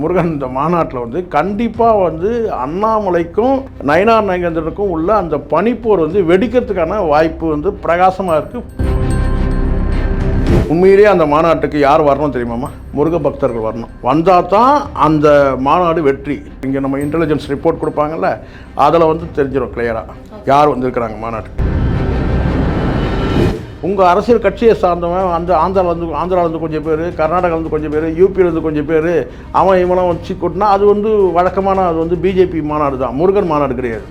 முருகன் இந்த மாநாட்டில் வந்து கண்டிப்பாக வந்து அண்ணாமலைக்கும் நயனார் நாகேந்திரனுக்கும் உள்ள அந்த பனிப்போர் வந்து வெடிக்கிறதுக்கான வாய்ப்பு வந்து பிரகாசமாக இருக்குது. உண்மையிலேயே அந்த மாநாட்டுக்கு யார் வரணும் தெரியுமாம்மா? முருக பக்தர்கள் வரணும். வந்தால் தான் அந்த மாநாடு வெற்றி. இங்கே நம்ம இன்டெலிஜென்ஸ் ரிப்போர்ட் கொடுப்பாங்கல்ல அதில் வந்து தெரிஞ்சிடும் கிளியராக யார் வந்திருக்கிறாங்க மாநாட்டுக்கு? உங்கள் அரசியல் கட்சியை சார்ந்தவன் அந்த ஆந்திராவிலேருந்து ஆந்திராவிலேருந்து கொஞ்சம் பேர் கர்நாடகாவிலேருந்து கொஞ்சம் பேர் யூபியிலேருந்து கொஞ்சம் பேர் அவன் இவனும் வச்சு கூட்டினா அது வந்து வழக்கமான அது வந்து பிஜேபி மாநாடு தான். முருகன் மாநாடு கிடையாது.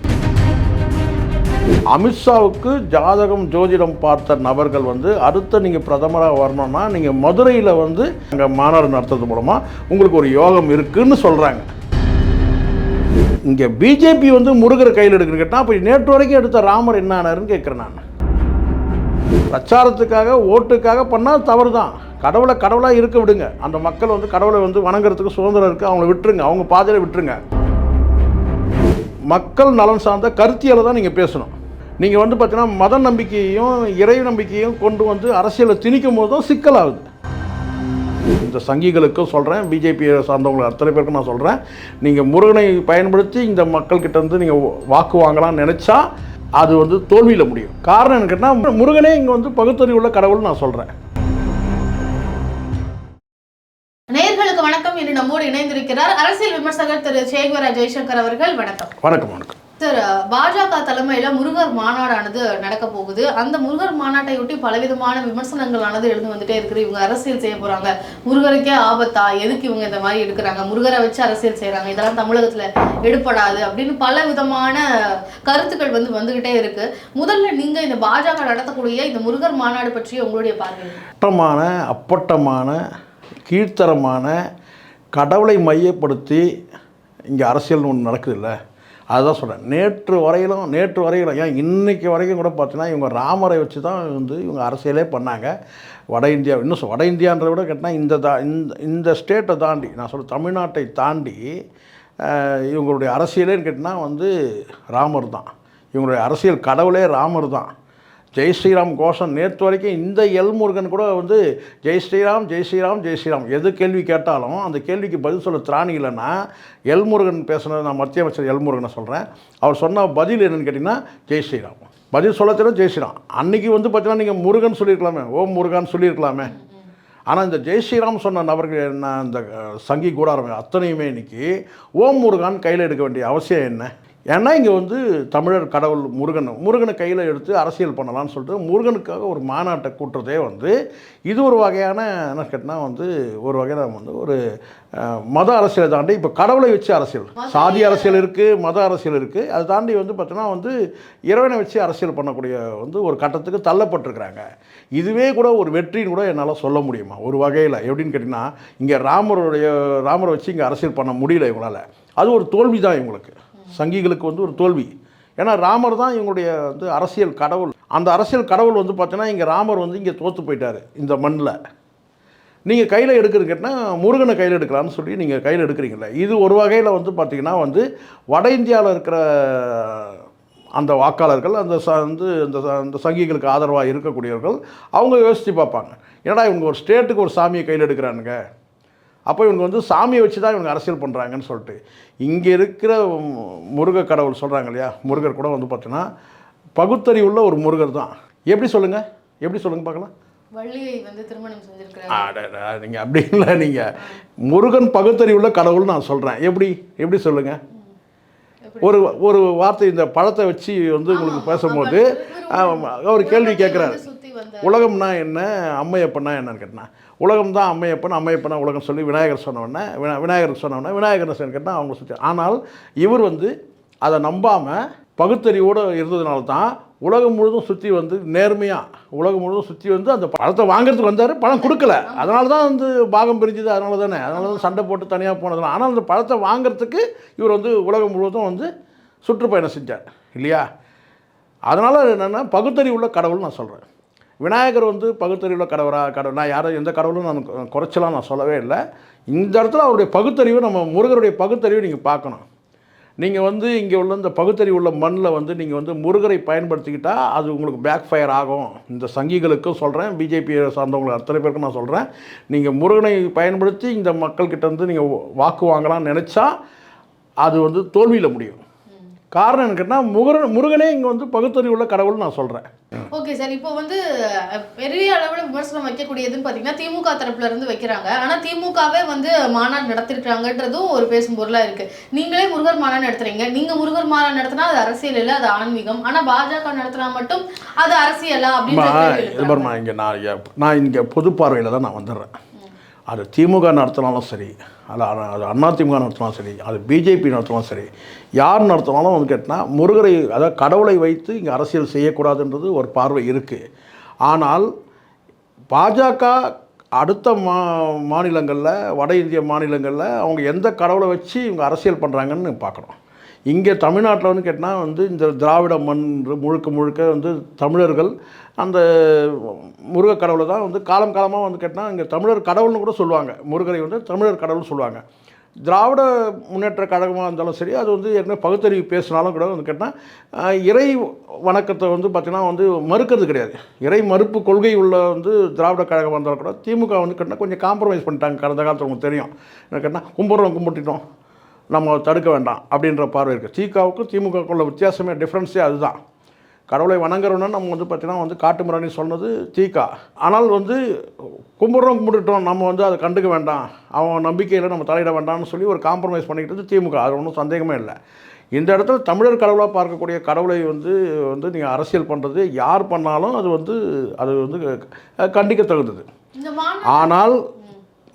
அமித்ஷாவுக்கு ஜாதகம் ஜோதிடம் பார்த்த நபர்கள் வந்து அடுத்த நீங்கள் பிரதமராக வரணும்னா நீங்கள் மதுரையில் வந்து அங்கே மாநாடு நடத்துறது மூலமாக உங்களுக்கு ஒரு யோகம் இருக்குன்னு சொல்கிறாங்க இங்கே பிஜேபி வந்து முருகர் கையில் எடுக்கணும் கேட்டால் அப்போ நேற்று வரைக்கும் எடுத்த ராமர் என்ன ஆனாருன்னு கேட்குறேன் நான். பிரச்சாரத்துக்காக ஓட்டுக்காக பண்ணால் தவறு தான் கடவுளை கடவுளாக இருக்க விடுங்க. அந்த மக்கள் வந்து கடவுளை வந்து வணங்குறதுக்கு சுதந்திரம் இருக்குது அவங்கள விட்டுருங்க. அவங்க பாதையில் விட்டுருங்க. மக்கள் நலன் சார்ந்த கருத்தியலை தான் நீங்கள் பேசணும். நீங்கள் வந்து பார்த்தீங்கன்னா மத நம்பிக்கையையும் இறை நம்பிக்கையும் கொண்டு வந்து அரசியலை திணிக்கும் போது தான் சிக்கலாகுது இந்த சங்கிகளுக்கும் சொல்கிறேன் பிஜேபி சார்ந்தவங்க அத்தனை பேருக்கும் நான் சொல்கிறேன் நீங்கள் முருகனை பயன்படுத்தி இந்த மக்கள்கிட்ட இருந்து நீங்கள் வாக்கு வாங்கலாம்னு நினச்சா அது வந்து தோல்வியில் முடியும். காரணம் என்ன கேட்டால் முருகனே இங்கே வந்து பகுத்தறிவுள்ள கடவுள்னு நான் சொல்கிறேன் நேயர்களுக்கு வணக்கம். இன்று நம்மோடு இணைந்திருக்கிறார் அரசியல் விமர்சகர் திரு சேகவரா ஜெய்சங்கர் அவர்கள். வணக்கம். வணக்கம் வணக்கம். சார் பாஜக தலைமையில முருகர் மாநாடானது நடக்க போகுது. அந்த முருகர் மாநாட்டையொட்டி பலவிதமான விமர்சனங்களானது எழுந்து வந்துட்டே இருக்குது. இவங்க அரசியல் செய்ய போறாங்க. முருகருக்கே ஆபத்தா? எதுக்கு இவங்க இந்த மாதிரி எடுக்கிறாங்க? முருகரை வச்சு அரசியல் செய்கிறாங்க இதெல்லாம் தமிழகத்துல எடுப்படாது அப்படின்னு பல விதமான கருத்துக்கள் வந்து வந்துகிட்டே இருக்கு. முதல்ல நீங்க இந்த பாஜக நடத்தக்கூடிய இந்த முருகர் மாநாடு பற்றி உங்களுடைய பார்வை அப்பட்டமான அப்பட்டமான கீழ்த்தரமான கடவுளை மையப்படுத்தி இங்கே அரசியல் ஒன்று நடக்குது இல்லை அதுதான் சொல்கிறேன் நேற்று வரையிலும் நேற்று வரையிலும் ஏன் இன்றைக்கி வரைக்கும் கூட பார்த்தீங்கன்னா இவங்க ராமரை வச்சு தான் வந்து இவங்க அரசியலே பண்ணாங்க. வட இந்தியா இன்னும் வட இந்தியான்றதை விட கேட்டால் இந்த தா இந்த இந்த ஸ்டேட்டை தாண்டி நான் சொல்ல தமிழ்நாட்டை தாண்டி இவங்களுடைய அரசியலேன்னு கேட்டால் வந்து ராமர் தான். இவங்களுடைய அரசியல் கடவுளே ராமர் தான். ஜெய் ஸ்ரீராம் கோஷம் நேற்று வரைக்கும் இந்த எல்முருகன் கூட வந்து ஜெய் ஸ்ரீராம் ஜெய் ஸ்ரீராம் ஜெய் ஸ்ரீராம். எது கேள்வி கேட்டாலும் அந்த கேள்விக்கு பதில் சொல்ல திராணி இல்லைன்னா எல்முருகன் பேசுனது நான் மத்திய அமைச்சர் எல்முருகனை சொல்கிறேன் அவர் சொன்ன பதில் என்னென்னு கேட்டிங்கன்னா ஜெய் ஸ்ரீராம். பதில் சொல்ல தெரியும் ஜெய் ஸ்ரீராம். அன்னைக்கு வந்து பார்த்தீங்கன்னா நீங்கள் முருகன் சொல்லியிருக்கலாமே. ஓம் முருகான்னு சொல்லியிருக்கலாமே. ஆனால் இந்த ஜெய் ஸ்ரீராம் சொன்ன நபர்கள் என்ன இந்த சங்கி கூடாரம் அத்தனையுமே இன்னைக்கு ஓம் முருகான் கையில் எடுக்க வேண்டிய அவசியம் என்ன? ஏன்னா இங்கே வந்து தமிழர் கடவுள் முருகன் முருகனை கையில் எடுத்து அரசியல் பண்ணலாம்னு சொல்லிட்டு முருகனுக்காக ஒரு மாநாட்டை கூட்டுறதே வந்து இது ஒரு வகையான என்ன கேட்டால் வந்து ஒரு வகையில் வந்து ஒரு மத அரசியலை தாண்டி இப்போ கடவுளை வச்சு அரசியல். சாதி அரசியல் இருக்குது மத அரசியல் இருக்குது அதை தாண்டி வந்து பார்த்தீங்கன்னா வந்து இறைவனை வச்சு அரசியல் பண்ணக்கூடிய வந்து ஒரு கட்டத்துக்கு தள்ளப்பட்டிருக்கிறாங்க. இதுவே கூட ஒரு வெற்றின்னு கூட என்னால் சொல்ல முடியுமா? ஒரு வகையில். எப்படின்னு கேட்டிங்கன்னா இங்கே ராமருடைய ராமரை வச்சு இங்கே அரசியல் பண்ண முடியல இவங்களால். அது ஒரு தோல்வி தான் இவங்களுக்கு. சங்கிகளுக்கு வந்து ஒரு தோல்வி. ஏன்னா ராமர் தான் இவங்களுடைய வந்து அரசியல் கடவுள். அந்த அரசியல் கடவுள் வந்து பார்த்தீங்கன்னா இங்கே ராமர் வந்து இங்கே தோற்று போயிட்டார் இந்த மண்ணில். நீங்கள் கையில் எடுக்கிறது கேட்டால் முருகனை கையில் எடுக்கலாம்னு சொல்லி நீங்கள் கையில் எடுக்கிறீங்கள இது ஒரு வகையில் வந்து பார்த்திங்கன்னா வந்து வட இந்தியாவில் இருக்கிற அந்த வாக்காளர்கள் அந்த ச வந்து அந்த அந்த சங்கிகளுக்கு ஆதரவாக இருக்கக்கூடியவர்கள் அவங்க யோசித்து பார்ப்பாங்க. ஏன்னா இவங்க ஒரு ஸ்டேட்டுக்கு ஒரு சாமியை கையில் எடுக்கிறானுங்க? அப்போ இவங்க வந்து சாமியை வச்சு தான் இவங்க அரசியல் பண்ணுறாங்கன்னு சொல்லிட்டு. இங்கே இருக்கிற முருக கடவுள் சொல்கிறாங்க இல்லையா? முருகர் கூட வந்து பார்த்தீங்கன்னா பகுத்தறிவுள்ள ஒரு முருகர் தான். எப்படி சொல்லுங்கள் எப்படி சொல்லுங்கள் பார்க்கலாம். வள்ளியை வந்து திருமணம் செஞ்சிருக்கிறாங்க. நீங்கள் அப்படி இல்லை நீங்கள் முருகன் பகுத்தறிவுள்ள கடவுள் நான் சொல்கிறேன் எப்படி? எப்படி சொல்லுங்கள் ஒரு ஒரு வார்த்தை இந்த பழத்தை வச்சு வந்து உங்களுக்கு பேசும்போது அவர் கேள்வி கேட்குறாரு உலகம்னா என்ன? அம்மையப்பன்னா என்னன்னு கேட்டா உலகம் தான் அம்மையப்பன் அம்மையப்பனா உலகம் சொல்லி விநாயகர் சொன்ன உடனே வினா விநாயகர் சொன்ன உடனே விநாயகர் கேட்டால் அவங்க சுற்றி ஆனால் இவர் வந்து அதை நம்பாமல் பகுத்தறிவோடு இருந்ததுனால தான் உலகம் முழுதும் சுற்றி வந்து நேர்மையாக உலகம் முழுதும் சுற்றி வந்து அந்த பழத்தை வாங்குறதுக்கு வந்தார் பணம் கொடுக்கல. அதனால தான் வந்து பாகம் பிரிஞ்சுது அதனால தானே அதனால தான் சண்டை போட்டு தனியாக போனதுனால. ஆனால் அந்த பழத்தை வாங்குறதுக்கு இவர் வந்து உலகம் முழுவதும் வந்து சுற்றுப்பயணம் செஞ்சார் இல்லையா? அதனால் என்னென்னா பகுத்தறிவுள்ள கடவுள் நான் சொல்கிறேன் விநாயகர் வந்து பகுத்தறிவுள்ள கடவுளா கடவுள் நான் யாரும் எந்த கடவுளும் நான் குறைச்சலாம் நான் சொல்லவே இல்லை. இந்த இடத்துல அவருடைய பகுத்தறிவு நம்ம முருகருடைய பகுத்தறிவு நீங்கள் பார்க்கணும். நீங்கள் வந்து இங்கே உள்ள இந்த பகுத்தறி உள்ள மண்ணில் வந்து நீங்கள் வந்து முருகரை பயன்படுத்திக்கிட்டால் அது உங்களுக்கு பேக் ஃபயர் ஆகும். இந்த சங்கிகளுக்கும் சொல்கிறேன் பிஜேபி சார்ந்தவங்களை அத்தனை பேருக்கும் நான் சொல்கிறேன் நீங்கள் முருகனை பயன்படுத்தி இந்த மக்கள்கிட்ட வந்து நீங்கள் வாக்கு வாங்கலாம்னு நினச்சா அது வந்து தோல்வியில் முடியும். காரணம் என்ன முருகன் முருகனே இங்கே வந்து பகுத்தறிவு உள்ள கடவுள்னு நான் சொல்கிறேன் ஓகே சார் இப்போ வந்து பெரிய அளவில் விமர்சனம் வைக்கக்கூடியதுன்னு பார்த்தீங்கன்னா திமுக தரப்புல இருந்து வைக்கிறாங்க. ஆனால் திமுகவே வந்து மாநாடு நடத்திருக்காங்கன்றதும் ஒரு பேசும் பொருளாக இருக்கு. நீங்களே முருகர் மாநாடு நடத்துறீங்க. நீங்க முருகர் மாநாடு நடத்தினா அது அரசியல் இல்லை அது ஆன்மீகம். ஆனால் பாஜக நடத்தினா மட்டும் அது அரசியலா அப்படின்னு இங்கே நான் நான் இங்கே பொது பார்வையில் தான் நான் வந்துடுறேன் அது திமுக நடத்தினாலும் சரி அது அது அண்ணா திமுக நடத்தினாலும் சரி அது பிஜேபி நடத்தினாலும் சரி யார் நடத்தினாலும் வந்து கேட்டால் முருகரை அதாவது கடவுளை வைத்து இங்கே அரசியல் செய்யக்கூடாதுன்றது ஒரு பார்வை இருக்குது ஆனால் பாஜக அடுத்த மா மாநிலங்களில் வட இந்திய மாநிலங்களில் அவங்க எந்த கடவுளை வச்சு இவங்க அரசியல் பண்ணுறாங்கன்னு பார்க்கணும். இங்கே தமிழ்நாட்டில் வந்து கேட்டால் வந்து இந்த திராவிட மண் முழுக்க முழுக்க வந்து தமிழர்கள் அந்த முருக கடவுளை தான் வந்து காலம் காலமாக வந்து கேட்டால் இங்கே தமிழர் கடவுள்னு கூட சொல்லுவாங்க. முருகரை வந்து தமிழர் கடவுள்னு சொல்லுவாங்க. திராவிட முன்னேற்ற கழகமாக இருந்தாலும் சரி அது வந்து என்ன பகுத்தறிவு பேசினாலும் கூட வந்து கேட்டால் இறை வணக்கத்தை வந்து பார்த்திங்கன்னா வந்து மறுக்கிறது கிடையாது. இறை மறுப்பு கொள்கை உள்ள வந்து திராவிட கழகமாக இருந்தாலும் கூட திமுக வந்து கேட்டால் கொஞ்சம் காம்ப்ரமைஸ் பண்ணிட்டாங்க. கடந்த காலத்தில் உங்களுக்கு தெரியும். என்ன கேட்டால் கும்பிட்றோம் கும்பிட்டுட்டோம். நம்ம தடுக்க வேண்டாம் அப்படின்ற பார்வை இருக்குது திகாவுக்கும் திமுகவுக்குள்ள வித்தியாசமே டிஃப்ரென்ஸே அதுதான். கடவுளை வணங்குறோன்னா நம்ம வந்து பார்த்தீங்கன்னா வந்து காட்டுமிராணி சொன்னது தீகா ஆனால் வந்து கும்பிட்றோம் கும்பிட்டுட்டோம் நம்ம வந்து அதை கண்டுக்க வேண்டாம். அவன் நம்பிக்கையில் நம்ம தலையிட வேண்டாம்னு சொல்லி ஒரு காம்ப்ரமைஸ் பண்ணிக்கிட்டது திமுக. அது ஒன்றும் சந்தேகமே இல்லை. இந்த இடத்துல தமிழர் கடவுளாக பார்க்கக்கூடிய கடவுளை வந்து வந்து நீங்கள் அரசியல் பண்ணுறது யார் பண்ணாலும் அது வந்து அது வந்து கண்டிக்க தகுந்தது ஆனால்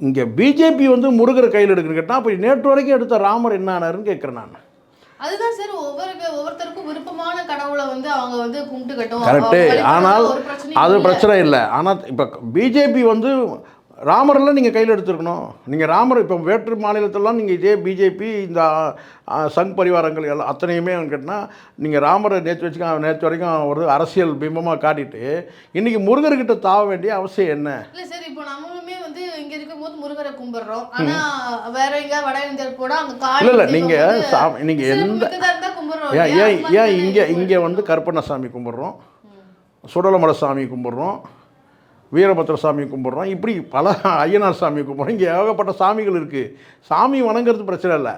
இங்கே பிஜேபி வந்து முருகர் கையில் எடுக்குன்னு கேட்டால் அப்போ நேற்று வரைக்கும் எடுத்த ராமர் என்ன ஆனாருன்னு கேட்குறேன் நான். அதுதான் சார் ஒவ்வொரு ஒவ்வொருத்தருக்கும் விருப்பமான கடவுளை வந்து அவங்க வந்து கும்பிட்டுக்கட்டும். கரெக்டு அவங்க வழிபடுறதுல ஆனால் அது. பிரச்சனை இல்லை. ஆனால் இப்போ பிஜேபி வந்து ராமரெல்லாம் நீங்கள் கையில் எடுத்துருக்கணும். நீங்கள் ராமர் இப்போ வேற்று மாநிலத்திலலாம் நீங்கள் இதே பிஜேபி இந்த சங் பரிவாரங்கள் எல்லாம் அத்தனையுமே கேட்டால் நீங்கள் ராமரை நேற்று வச்சுக்க நேற்று வரைக்கும் ஒரு அரசியல் பிம்பமாக காட்டிட்டு இன்றைக்கி முருகர்கிட்ட தாவ வேண்டிய அவசியம் என்ன? இல்ல சார் இப்போ நம்மளுமே வந்து இங்க இருக்கும்போது முருகரை கும்பிடுறோம். ஆனா வேற எங்க வட இந்தியர் போட அங்க இல்லை இல்லை நீங்கள் நீங்கள் எந்த ஏன்? ஏன் ஏன் இங்கே இங்கே வந்து கருப்பண்ணசாமி கும்பிட்றோம். சுடலமலை சாமி கும்பிட்றோம். வீரபத்திர சாமி கும்பிட்றோம். இப்படி பல ஐயனார் சாமி கும்பிட்றோம். இங்கே ஏகப்பட்ட சாமிகள் இருக்குது சாமி வணங்குறது பிரச்சனை இல்லை.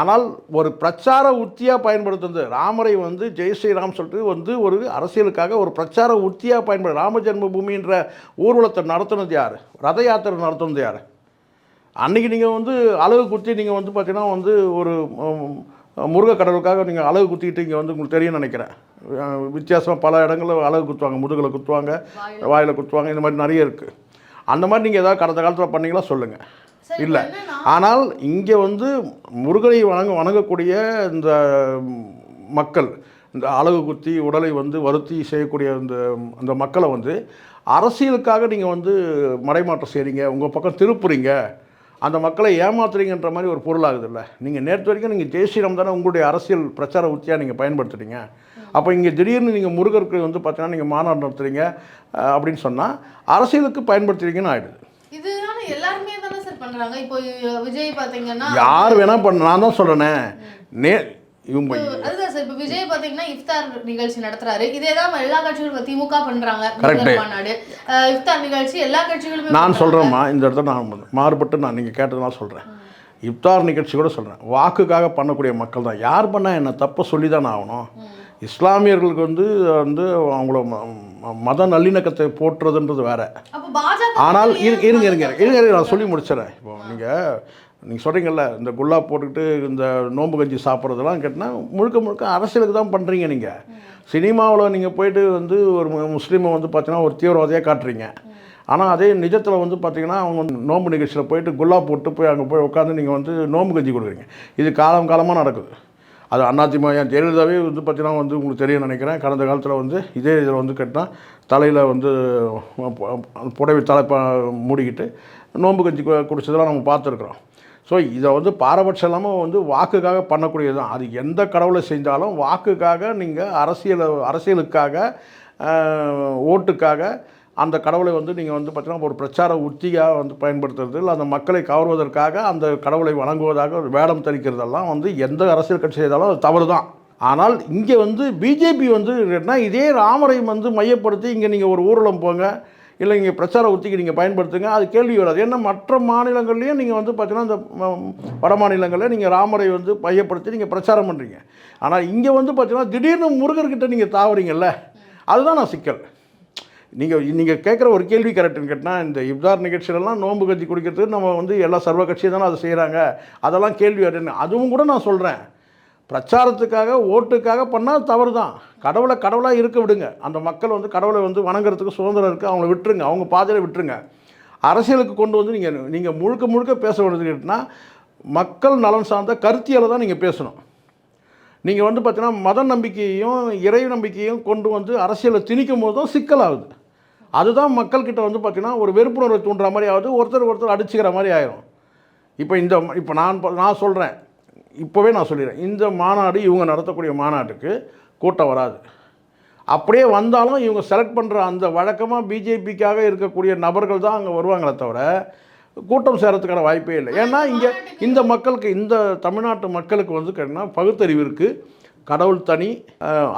ஆனால் ஒரு பிரச்சார உத்தியாக பயன்படுத்துறது. ராமரை வந்து ஜெய் ஸ்ரீராம் சொல்லிட்டு வந்து ஒரு அரசியலுக்காக ஒரு பிரச்சார உத்தியாக பயன்படு ராம ஜென்ம பூமின்ற ஊர்வலத்தை நடத்துனது யார்? ரத யாத்திரை நடத்துனது யார்? அன்றைக்கி நீங்கள் வந்து அழகு குத்தி நீங்கள் வந்து பார்த்தீங்கன்னா வந்து ஒரு ம், முருக கடவுளுக்காக நீங்கள் அழகு குத்திக்கிட்டு இங்கே வந்து உங்களுக்கு தெரியும் நினைக்கிறேன். வித்தியாசமாக பல இடங்களில் அழகு குத்துவாங்க முதுகில் குத்துவாங்க வாயில் குத்துவாங்க இந்த மாதிரி நிறைய இருக்குது அந்த மாதிரி நீங்கள் ஏதாவது கடந்த காலத்தில் பண்ணீங்களா சொல்லுங்கள் இல்லை. ஆனால் இங்கே வந்து முருகனை வணங்க வணங்கக்கூடிய இந்த மக்கள் இந்த அழகு குத்தி உடலை வந்து வருத்தி செய்யக்கூடிய இந்த அந்த மக்களை வந்து அரசியலுக்காக நீங்கள் வந்து மடைமாற்றம் செய்கிறீங்க உங்கள் பக்கம் திருப்புறீங்க அந்த மக்களை ஏமாத்துறீங்கன்ற மாதிரி ஒரு பொருளாகுது இல்லை நீங்கள் நேற்று வரைக்கும் நீங்கள் ஸ்ரீராம் தானே உங்களுடைய அரசியல் பிரச்சார உத்தியாக நீங்கள் பயன்படுத்துறீங்க. அப்போ இங்கே திடீர்னு நீங்கள் முருகருக்கு வந்து பார்த்தீங்கன்னா நீங்கள் மாநாடு நடத்துறீங்க அஹ், அப்படின்னு சொன்னால் அரசியலுக்கு பயன்படுத்துறீங்கன்னு ஆயிடுது. இதுதான எல்லாருமே விஜய் பாத்தீங்கன்னா யார் வேணா பண்ண நான் தான் சொல்கிறேனே நே இவங்க அதுதான் சார் இப்போ விஜய் பாத்தீங்கன்னா இஃப்தார் நிகழ்ச்சி நடத்துறாரு. இதே தான் எல்லா கட்சிகளும் திமுக Correct. முருகர் மாநாடு இஃப்தார் நிகழ்ச்சி எல்லா கட்சிகளுமே நான். சொல்கிறேம்மா இந்த இடத்துல நான் மாறுபட்டு நான் நீங்கள் கேட்டதுனால சொல்கிறேன் இப்தார் நிகழ்ச்சி கூட சொல்கிறேன் வாக்குக்காக பண்ணக்கூடிய மக்கள் தான். யார் பண்ணால் என்ன தப்பை சொல்லி தானே ஆகணும் இஸ்லாமியர்களுக்கு வந்து வந்து அவங்கள மத நல்லிணக்கத்தை போற்றுறதுன்றது வேற. ஆனால் இருங்க இருங்க இருங்க இருங்க நான் சொல்லி முடிச்சிடறேன். இப்போ நீங்கள் நீங்கள் சொல்கிறீங்கல்ல இந்த குல்லா போட்டுக்கிட்டு இந்த நோம்பு கஞ்சி சாப்பிட்றதெல்லாம் கேட்டால் முழுக்க முழுக்க அரசியலுக்கு தான் பண்ணுறீங்க நீங்கள் சினிமாவில் நீங்கள் போயிட்டு வந்து ஒரு முஸ்லீமை வந்து பார்த்தீங்கன்னா ஒரு தீவிரவாதியாக காட்டுறீங்க. ஆனால் அதே நிஜத்தில் வந்து பார்த்தீங்கன்னா அவங்க வந்து நோம்பு நிகழ்ச்சியில் போயிட்டு குல்லா போட்டு போய் அங்கே போய் உட்காந்து நீங்கள் வந்து நோம்பு கஞ்சி கொடுக்குறீங்க. இது காலம் காலமாக நடக்குது. அது அதிமுக என் ஜெயலலிதாவே வந்து பார்த்தீங்கன்னா வந்து உங்களுக்கு தெரியும் நினைக்கிறேன். கடந்த காலத்தில் வந்து இதே இதில் வந்து கேட்டால் தலையில் வந்து புடவை தலைப்பா மூடிக்கிட்டு நோன்பு கஞ்சி குடிச்சதெல்லாம் நம்ம பார்த்துருக்குறோம். ஸோ இதை வந்து பாரபட்சம் இல்லாமல் வந்து வாக்குக்காக பண்ணக்கூடியது தான். அது எந்த கடவுளை செஞ்சாலும் வாக்குக்காக நீங்கள் அரசியல் அரசியலுக்காக ஓட்டுக்காக அந்த கடவுளை வந்து நீங்கள் வந்து பார்த்தீங்கன்னா ஒரு பிரச்சார உத்தியாக வந்து பயன்படுத்துறது இல்லை அந்த மக்களை கவர்வதற்காக அந்த கடவுளை வணங்குவதாக வேடம் தரிக்கிறதெல்லாம் வந்து எந்த அரசியல் கட்சி செய்தாலும் அது தவறு தான். ஆனால் இங்கே வந்து பிஜேபி வந்து என்ன இதே ராமரை வந்து மையப்படுத்தி இங்கே நீங்கள் ஒரு ஊர்வலம் போங்க இல்லை இங்கே பிரச்சார உத்திக்கு நீங்கள் பயன்படுத்துங்க. அது கேள்வி வராது. ஏன்னா மற்ற மாநிலங்கள்லேயும் நீங்கள் வந்து பார்த்தீங்கன்னா இந்த வட மாநிலங்களில் நீங்கள் ராமரை வந்து மையப்படுத்தி நீங்கள் பிரச்சாரம் பண்ணுறீங்க ஆனால் இங்கே வந்து பார்த்தீங்கன்னா திடீர்னு முருகர்கிட்ட நீங்கள் தாவறீங்கல்ல அதுதான் நான் சிக்கல். நீங்கள் நீங்கள் கேட்குற ஒரு கேள்வி கரெக்டுன்னு கேட்டால் இந்த இப்தார் நிகழ்ச்சியிலலாம் நோன்பு கஞ்சி குடிக்கிறதுக்கு நம்ம வந்து எல்லா சர்வ கட்சியும் தானே அதை செய்கிறாங்க அதெல்லாம் கேள்வி அதுவும் கூட நான் சொல்கிறேன் பிரச்சாரத்துக்காக ஓட்டுக்காக பண்ணால் தவறு தான் கடவுளை கடவுளாக இருக்க விடுங்க. அந்த மக்கள் வந்து கடவுளை வந்து வணங்குறதுக்கு சுதந்திரம் இருக்குது அவங்கள விட்டுருங்க. அவங்க பாதையில் விட்டுருங்க. அரசியலுக்கு கொண்டு வந்து நீங்கள் நீங்கள் முழுக்க முழுக்க பேச வேண்டியது கேட்டினா மக்கள் நலன் சார்ந்த கருத்தியலை தான் நீங்கள் பேசணும். நீங்கள் வந்து பார்த்தீங்கன்னா மத நம்பிக்கையையும் இறை நம்பிக்கையும் கொண்டு வந்து அரசியலை திணிக்கும் போது தான் சிக்கலாகுது அதுதான் மக்கள்கிட்ட வந்து பார்த்தீங்கன்னா ஒரு வெறுப்புணர்வை தூண்டுற மாதிரி ஆகுது. ஒருத்தர் ஒருத்தர் அடிச்சுக்கிற மாதிரி ஆயிரும். இப்போ இந்த இப்போ நான் நான் சொல்கிறேன் இப்போவே நான் சொல்லிடுறேன். இந்த மாநாடு இவங்க நடத்தக்கூடிய மாநாட்டுக்கு கூட்டம் வராது. அப்படியே வந்தாலும் இவங்க செலக்ட் பண்ணுற அந்த வழக்கமாக பிஜேபிக்காக இருக்கக்கூடிய நபர்கள் தான் அங்கே வருவாங்களே தவிர கூட்டம் சேரத்துக்கான வாய்ப்பே இல்லை. ஏன்னா இங்கே இந்த மக்களுக்கு இந்த தமிழ்நாட்டு மக்களுக்கு வந்து கேட்டிங்கன்னா பகுத்தறிவு இருக்குது கடவுள் தனி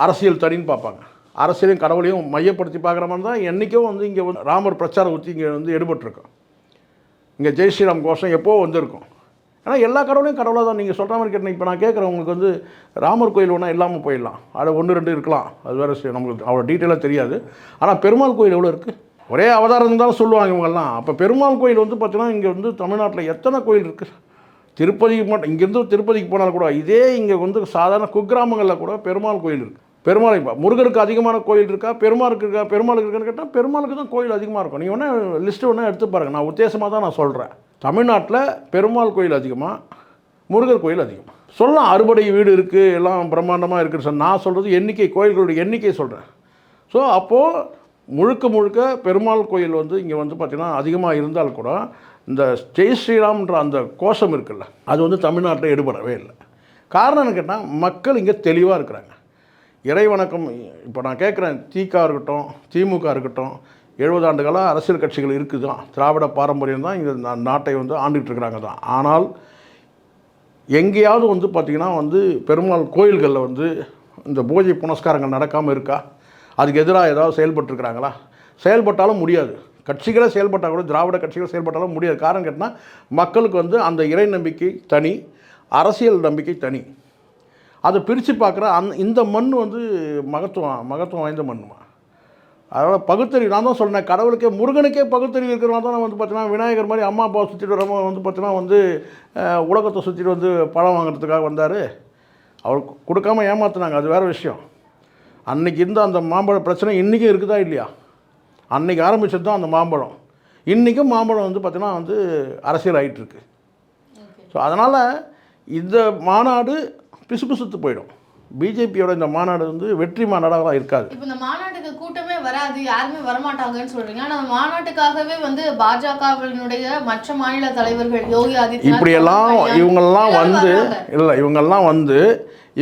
அரசியல் தனின்னு பார்ப்பாங்க. அரசியலையும் கடவுளையும் மையப்படுத்தி பார்க்குற மாதிரி தான் என்றைக்கும் வந்து இங்கே வந்து ராமர் பிரச்சாரம் ஊற்றி இங்கே வந்து எடுபட்டிருக்கோம் இங்கே ஜெய் ஸ்ரீராம் கோஷம் எப்போ வந்திருக்கும்? ஏன்னா எல்லா கடவுளையும் கடவுளாக தான் நீங்கள் சொல்கிற மாதிரி கேட்டேன் இப்போ நான் கேட்குறேன் உங்களுக்கு வந்து ராமர் கோயில் ஒன்றா இல்லாமல் போயிடலாம். அது ஒன்று ரெண்டு இருக்கலாம். அது வேறு நம்மளுக்கு அவ்வளோ டீட்டெயிலாக தெரியாது. ஆனால் பெருமாள் கோயில் எவ்வளோ இருக்குது ஒரே அவதாரம் தான் சொல்லுவாங்க இவங்கெல்லாம். அப்போ பெருமாள் கோயில் வந்து பார்த்தீங்கன்னா இங்கே வந்து தமிழ்நாட்டில் எத்தனை கோயில் இருக்குது திருப்பதிக்கு மட்டும் இங்கேருந்து திருப்பதிக்கு போனால் கூட இதே இங்கே வந்து சாதாரண குக்கிராமங்களில் கூட பெருமாள் கோயில் இருக்குது பெருமாள் முருகருக்கு அதிகமான கோயில் இருக்கா? பெருமாளுக்கு இருக்கா? பெருமாளுக்கு இருக்கான்னு கேட்டால் பெருமாளுக்கு தான் கோயில் அதிகமாக இருக்கும். நீங்கள் வேணா லிஸ்ட்டு ஒன்றா எடுத்து பாருங்கள் நான் உத்தேசமாக தான் நான் சொல்கிறேன் தமிழ்நாட்டில் பெருமாள் கோயில் அதிகமாக முருகர் கோயில் அதிகமாக சொல்லலாம் அறுபடை வீடு இருக்குது எல்லாம் பிரம்மாண்டமாக இருக்குன்னு சொன்ன நான் சொல்கிறது எண்ணிக்கை கோயில்களுடைய எண்ணிக்கை சொல்கிறேன் ஸோ அப்போது முழுக்க முழுக்க பெருமாள் கோயில் வந்து இங்கே வந்து பார்த்திங்கன்னா அதிகமாக இருந்தால் கூட இந்த ஜெய் ஸ்ரீராம்ன்ற அந்த கோஷம் இருக்குல்ல அது வந்து தமிழ்நாட்டில் எடுபடவே இல்லை. காரணம் என்ன கேட்டால் மக்கள் இங்கே தெளிவாக இருக்கிறாங்க. இறைவணக்கம் இப்போ நான் கேட்குறேன் திக இருக்கட்டும் திமுக இருக்கட்டும் எழுபது ஆண்டுகளாக அரசியல் கட்சிகள் இருக்குது? தான் திராவிட பாரம்பரியம் தான் இந்த நாட்டை வந்து ஆண்டுகிட்டு இருக்கிறாங்க தான். ஆனால் எங்கேயாவது வந்து பார்த்திங்கன்னா வந்து பெருமாள் கோயில்களில் வந்து இந்த பூஜை புனஸ்காரங்கள் நடக்காமல் இருக்கா? அதுக்கு எதிராக ஏதாவது செயல்பட்டுருக்குறாங்களா? செயல்பட்டாலும் முடியாது. கட்சிகளே செயல்பட்டால் கூட திராவிட கட்சிகள் செயல்பட்டாலும் முடியாது. காரணம் கேட்டால் மக்களுக்கு வந்து அந்த இறை நம்பிக்கை தனி அரசியல் நம்பிக்கை தனி. அதை பிரித்து பார்க்குற அந் இந்த மண் வந்து மகத்துவம் மகத்துவம் வாய்ந்த மண்ணுமா? அதனால் பகுத்தறிவு நான் தான் சொன்னேன் கடவுளுக்கே முருகனுக்கே பகுத்தறிவு இருக்கிறவங்க தான் வந்து பார்த்தீங்கன்னா விநாயகர் மாதிரி அம்மா அப்பா சுற்றிட்டு வரவங்க வந்து பார்த்தீங்கன்னா வந்து உலகத்தை சுற்றிட்டு வந்து பழம் வாங்குறதுக்காக வந்தார். அவர் கு- கொடுக்காம ஏமாத்துனாங்க அது வேறு விஷயம். அன்னைக்கு இருந்த அந்த மாம்பழ பிரச்சனை இன்றைக்கும் இருக்குதா இல்லையா? அன்னைக்கு ஆரம்பிச்சது தான் அந்த மாம்பழம். இன்றைக்கும் மாம்பழம் வந்து பார்த்தீங்கன்னா வந்து அரசியல் ஆயிட்டு இருக்கு. ஸோ அதனால் இந்த மாநாடு பிசுபிசுத்து போயிடும். பிஜேபியோட இந்த மாநாடு வந்து வெற்றி மாநாடாக இருக்காது. இப்போ இந்த மாநாட்டுக்கு கூட்டமே வராது யாருமே வரமாட்டாங்கன்னு சொல்றீங்க. ஆனா அந்த மாநாட்டுக்காகவே வந்து பாஜகவினுடைய மற்ற மாநில தலைவர்கள் யோகி ஆதித்யநாத் இப்படியெல்லாம் இவங்கெல்லாம் வந்து. இல்லை இவங்கெல்லாம் வந்து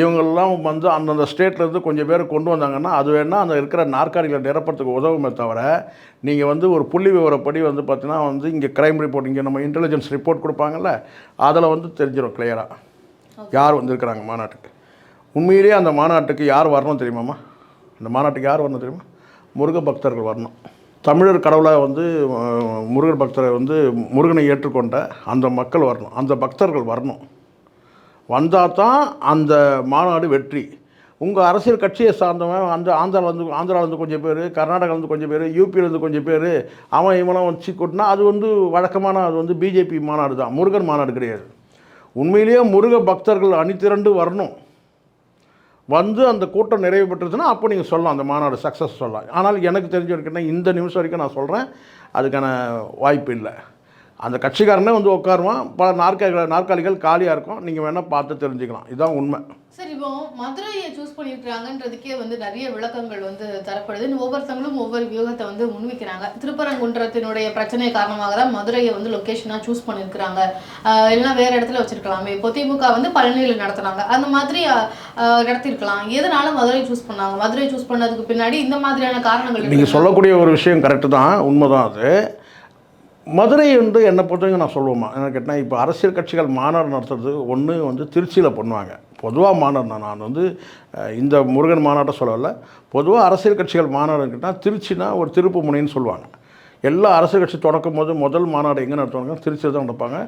இவங்கெல்லாம் வந்து அந்தந்த ஸ்டேட்லேருந்து கொஞ்சம் பேர் கொண்டு வந்தாங்கன்னா அது வேணால் அந்த இருக்கிற நாற்காலிகளை நிரப்புறதுக்கு உதவுமே தவிர நீங்கள் வந்து ஒரு புள்ளி விவரப்படி வந்து பார்த்தீங்கன்னா வந்து இங்கே கிரைம் ரிப்போர்ட் இங்கே நம்ம இன்டெலிஜென்ஸ் ரிப்போர்ட் கொடுப்பாங்கல்ல அதில் வந்து தெரிஞ்சிடும் கிளியராக யார் வந்திருக்கிறாங்க மாநாட்டுக்கு? உண்மையிலேயே அந்த மாநாட்டுக்கு யார் வரணும் தெரியுமாம்மா அந்த மாநாட்டுக்கு யார் வரணும் தெரியுமா? முருக பக்தர்கள் வரணும். தமிழர் கடவுளாக வந்து முருகர் பக்தரை வந்து முருகனை ஏற்றுக்கொண்ட அந்த மக்கள் வரணும். அந்த பக்தர்கள் வரணும். வந்தால் தான் அந்த மாநாடு வெற்றி. உங்கள் அரசியல் கட்சியை சார்ந்தவன் அந்த ஆந்திராவிலேருந்து ஆந்திராவிலேருந்து கொஞ்சம் பேர் கர்நாடகாவிலேருந்து கொஞ்சம் பேர் யூபியிலேருந்து கொஞ்சம் பேர் அவன் இவனை வச்சு கூட்டினா அது வந்து வழக்கமான அது வந்து பிஜேபி மாநாடு தான் முருகன் மாநாடு கிடையாது. உண்மையிலேயே முருக பக்தர்கள் அணிதிரண்டு வரணும். வந்து அந்த கூட்டம் நிறைவு பெற்றுச்சுன்னா அப்போ நீங்கள் சொல்லலாம் அந்த மாநாடு சக்ஸஸ் சொல்லலாம். ஆனால் எனக்கு தெரிஞ்ச வரைக்கும் இந்த நிமிஷம் வரைக்கும் நான் சொல்கிறேன் அதுக்கான வாய்ப்பு இல்லை. அந்த கட்சிக்காரனே வந்து உட்காருவான். பல நாற்காலிகள் நாற்காலிகள் காலியாக இருக்கும். நீங்கள் வேணால் பார்த்து தெரிஞ்சுக்கலாம். இதுதான் உண்மை. சரி இப்போ மதுரையை சூஸ் பண்ணியிருக்கிறாங்கன்றதுக்கே வந்து நிறைய விளக்கங்கள் வந்து தரப்படுது. ஒவ்வொருத்தவங்களும் ஒவ்வொரு வியூகத்தை வந்து முன்வைக்கிறாங்க. திருப்பரங்குன்றத்தினுடைய பிரச்சனை காரணமாக தான் மதுரையை வந்து லொக்கேஷனாக சூஸ் பண்ணியிருக்கிறாங்க இல்லைன்னா வேற இடத்துல வச்சிருக்கலாமே. இப்போ திமுக வந்து பழனியில் நடத்துனாங்க. அந்த மாதிரி நடத்தியிருக்கலாம் எதனால மதுரை சூஸ் பண்ணாங்க? மதுரை சூஸ் பண்ணதுக்கு பின்னாடி இந்த மாதிரியான காரணங்கள் நீங்கள்? சொல்லக்கூடிய ஒரு விஷயம் கரெக்டு தான். உண்மைதான் அது. மதுரை வந்து என்னை பொறுத்தவரைக்கும் நான் சொல்லுவேமா என்ன கேட்டால் இப்போ அரசியல் கட்சிகள் மாநாடு நடத்துறது ஒன்று வந்து திருச்சியில் பண்ணுவாங்க. பொதுவாக மாநாடு தான் நான் வந்து இந்த முருகன் மாநாட்டை சொல்லலை. பொதுவாக அரசியல் கட்சிகள் மாநாடு கேட்டால் திருச்சினா ஒரு திருப்பு முனைன்னு சொல்லுவாங்க. எல்லா அரசியல் கட்சி தொடக்கும் போது முதல் மாநாடு எங்கே நடத்துவாங்க திருச்சியில் தான் நடப்பாங்க.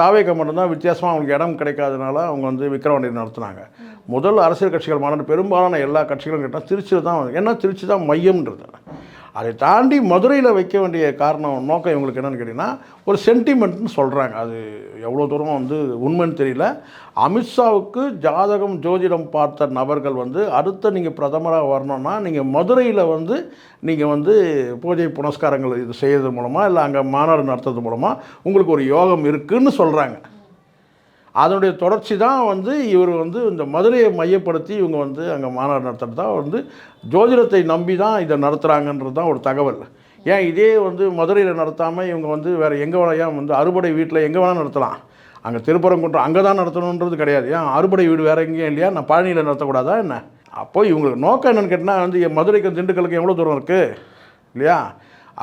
தாவேக்க மட்டும்தான் வித்தியாசமாக அவங்களுக்கு இடம் கிடைக்காதனால அவங்க வந்து விக்கிரவாண்டியில் நடத்துனாங்க. முதல் அரசியல் கட்சிகள் மாநாடு பெரும்பாலான எல்லா கட்சிகளும் கேட்டால் திருச்சியில் தான் ஏன்னா திருச்சி தான் மையம்ன்றது. அதை தாண்டி மதுரையில் வைக்க வேண்டிய காரணம் நோக்கம் இவங்களுக்கு என்னென்னு கேட்டிங்கன்னா ஒரு சென்டிமெண்ட்னு சொல்கிறாங்க அது எவ்வளோ தூரம் வந்து உண்மைன்னு தெரியல. அமித்ஷாவுக்கு ஜாதகம் ஜோதிடம் பார்த்த நபர்கள் வந்து அடுத்த நீங்கள் பிரதமராக வரணும்னா நீங்கள் மதுரையில் வந்து நீங்கள் வந்து பூஜை புனஸ்காரங்கள் இது செய்யறது மூலமாக இல்லை அங்கே மாநாடு நடத்துறது மூலமாக உங்களுக்கு ஒரு யோகம் இருக்குதுன்னு சொல்கிறாங்க அதனுடைய தொடர்ச்சி தான் வந்து இவர் வந்து இந்த மதுரையை மையப்படுத்தி இவங்க வந்து அங்கே மாநாடு நடத்துகிறது தான் வந்து ஜோதிடத்தை நம்பி தான் இதை நடத்துகிறாங்கன்றது தான் ஒரு தகவல். ஏன் இதே வந்து மதுரையில் நடத்தாமல் இவங்க வந்து வேறு எங்கே வேணால் வந்து அறுபடை வீட்டில் எங்கே வேணால் நடத்தலாம். அங்கே திருப்பரங்குன்றம் அங்கே தான் நடத்தணுன்றது கிடையாது. ஏன் அறுபடை வீடு வேறு எங்கேயும் இல்லையா? நான் பழனியில் நடத்தக்கூடாதா என்ன? அப்போது இவங்களுக்கு நோக்கம் என்னென்னு கேட்டால் வந்து என் மதுரைக்கு திண்டுக்கலுக்கு எவ்வளோ தூரம் இருக்குது இல்லையா?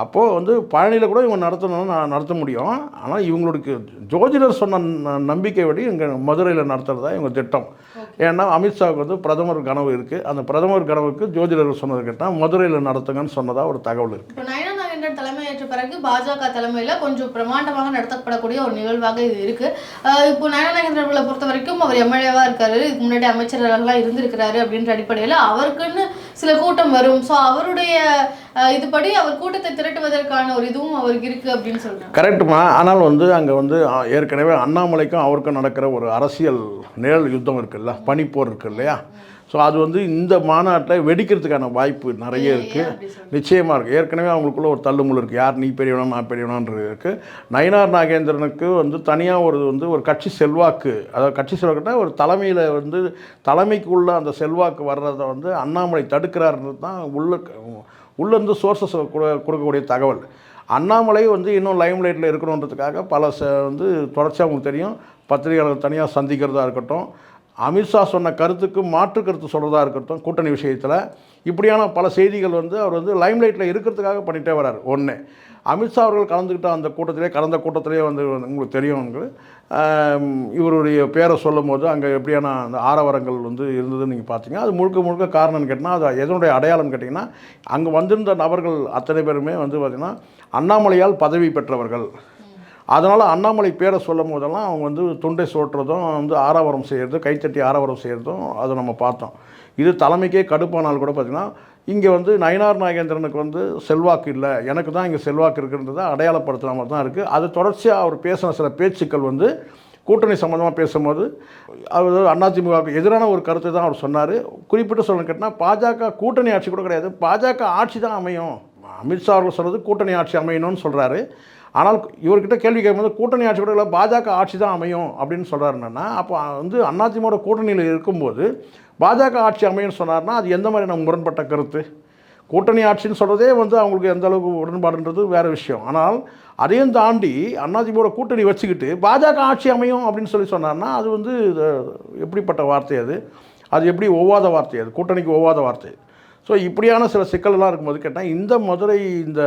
அப்போது வந்து பழனியில் கூட இவங்க நடத்தணும்னு நான் நடத்த முடியும். ஆனால் இவங்களுக்கு ஜோதிடர் சொன்ன நம்பிக்கை படி இங்கே மதுரையில் நடத்துகிறதா இவங்க திட்டம். ஏன்னா அமித்ஷாவுக்கு வந்து பிரதமர் கனவு இருக்குது அந்த பிரதமர் கனவுக்கு ஜோதிடர் சொன்னது கேட்டால் மதுரையில் நடத்துங்கன்னு சொன்னதாக ஒரு தகவல் இருக்குது தலைமையேற்ற பிறகு பாஜக தலைமையில கொஞ்சம் பிரமாண்டமாக நடத்தப்படக்கூடிய ஒரு நிகழ்வாக இது இருக்கு. இப்போ நயனா அவர்களை பொறுத்த வரைக்கும் அவர் எம்எல்ஏவா இருக்காரு. இதுக்கு முன்னாடி அமைச்சர்கள்லாம் இருந்திருக்கிறாரு அப்படின்ற அடிப்படையில் அவருக்குன்னு சில கூட்டம் வரும். ஸோ அவருடைய இதுபடி அவர் கூட்டத்தை திரட்டுவதற்கான ஒரு இதுவும் அவருக்கு இருக்கு அப்படின்னு சொல்றாங்க. கரெக்டுமா ஆனால் வந்து அங்கே வந்து ஏற்கனவே அண்ணாமலைக்கும் அவருக்கும் நடக்கிற ஒரு அரசியல் நிழல் யுத்தம் இருக்குல்ல பனிப்போர் இருக்கு இல்லையா ஸோ அது வந்து இந்த மாநாட்டில் வெடிக்கிறதுக்கான வாய்ப்பு நிறைய இருக்குது? நிச்சயமாக இருக்குது ஏற்கனவே அவங்களுக்குள்ள ஒரு தள்ளுமுள் இருக்குது யார் நீ பெரியவனா நான் பெரியவனான்றது இருக்குது நயினார் நாகேந்திரனுக்கு வந்து தனியாக ஒரு வந்து ஒரு கட்சி செல்வாக்கு அதாவது கட்சி செல்வாக்குன்னா ஒரு தலைமையில் வந்து தலைமைக்குள்ள அந்த செல்வாக்கு வர்றதை வந்து அண்ணாமலை தடுக்கிறாருன்றது தான் உள்ள உள்ளேருந்து சோர்சஸ் கொடுக்கக்கூடிய தகவல். அண்ணாமலை வந்து இன்னும் லைம் லைட்டில் இருக்கணுன்றதுக்காக பல ச வந்து தொடர்ச்சியாக உங்களுக்கு தெரியும். பத்திரிகையாளர் தனியாக சந்திக்கிறதா இருக்கட்டும். அமித்ஷா சொன்ன கருத்துக்கு மாற்று கருத்து சொல்கிறதா இருக்கட்டும் கூட்டணி விஷயத்தில். இப்படியான பல செய்திகள் வந்து அவர் வந்து லைம்லைட்டில் இருக்கிறதுக்காக பண்ணிகிட்டே வரார் ஒன்று அமித்ஷா அவர்கள் கலந்துக்கிட்ட அந்த கூட்டத்திலே கலந்த கூட்டத்திலே வந்து உங்களுக்கு தெரியும் இவருடைய பேரை சொல்லும் போது அங்கே எப்படியான அந்த ஆரவரங்கள் வந்து இருந்ததுன்னு நீங்கள் பார்த்தீங்க. அது முழுக்க முழுக்க காரணம்னு கேட்டிங்கன்னா அது எதனுடைய அடையாளம் கேட்டிங்கன்னா அங்கே வந்திருந்த நபர்கள் அத்தனை பேருமே வந்து பார்த்திங்கன்னா அண்ணாமலையால் பதவி பெற்றவர்கள். அதனால் அண்ணாமலை பேரை சொல்லும் போதெல்லாம் அவங்க வந்து தொண்டை சோட்டுறதும் வந்து ஆரவாரம் செய்கிறதும் கைத்தட்டி ஆரவாரம் செய்கிறதும் அதை நம்ம பார்த்தோம். இது தலைமைக்கே கடுப்பானால் கூட பார்த்திங்கன்னா இங்கே வந்து நயனார் நாகேந்திரனுக்கு வந்து செல்வாக்கு இல்லை. எனக்கு தான் இங்கே செல்வாக்கு இருக்குன்றதை அடையாளப்படுத்துகிற மாதிரி தான் இருக்குது. அது தொடர்ச்சியாக அவர் பேசின சில பேச்சுக்கள் வந்து கூட்டணி சம்மந்தமாக பேசும்போது அவர் அதிமுகவுக்கு எதிரான ஒரு கருத்தை தான் அவர் சொன்னார். குறிப்பிட்டு சொல்லணும் கேட்டால் பாஜக கூட்டணி ஆட்சி கூட கிடையாது. பாஜக ஆட்சி தான் அமையும். அமித்ஷா அவர்கள் சொல்கிறது கூட்டணி ஆட்சி அமையணும்னு சொல்கிறாரு ஆனால் இவர்கிட்ட கேள்வி கேட்கும்போது கூட்டணி ஆட்சி கூட இல்லை பாஜக ஆட்சி தான் அமையும் அப்படின்னு சொல்கிறாருன்னா அப்போ வந்து அதிமுக கூட்டணியில் இருக்கும்போது பாஜக ஆட்சி அமையும்னு சொன்னார்னா அது எந்த மாதிரி நம்ம முரண்பட்ட கருத்து? கூட்டணி ஆட்சின்னு சொல்கிறதே வந்து அவங்களுக்கு எந்த அளவுக்கு உடன்பாடுன்றது வேறு விஷயம். ஆனால் அதையும் தாண்டி அதிமுக கூட்டணி வச்சுக்கிட்டு பாஜக ஆட்சி அமையும் அப்படின்னு சொல்லி சொன்னார்னா அது வந்து எப்படிப்பட்ட வார்த்தை அது? அது எப்படி ஒவ்வாத வார்த்தை அது? கூட்டணிக்கு ஒவ்வாத வார்த்தை. ஸோ இப்படியான சில சிக்கல்லாம் இருக்கும்போது கேட்டால் இந்த மதுரை இந்த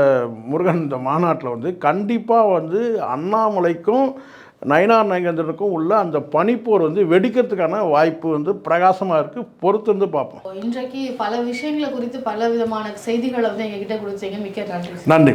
முருகன் இந்த மாநாட்டில் வந்து கண்டிப்பாக வந்து அண்ணாமலைக்கும் நயனார் நாகேந்திரனுக்கும் உள்ள அந்த பனிப்போர் வந்து வெடிக்கிறதுக்கான வாய்ப்பு வந்து பிரகாசமாக இருக்குது பொறுத்து வந்து பார்ப்போம். இன்றைக்கு பல விஷயங்களை குறித்து பல விதமான செய்திகளை வந்து எங்ககிட்ட கொடுத்தீங்க மிக்க நன்றி. நன்றி.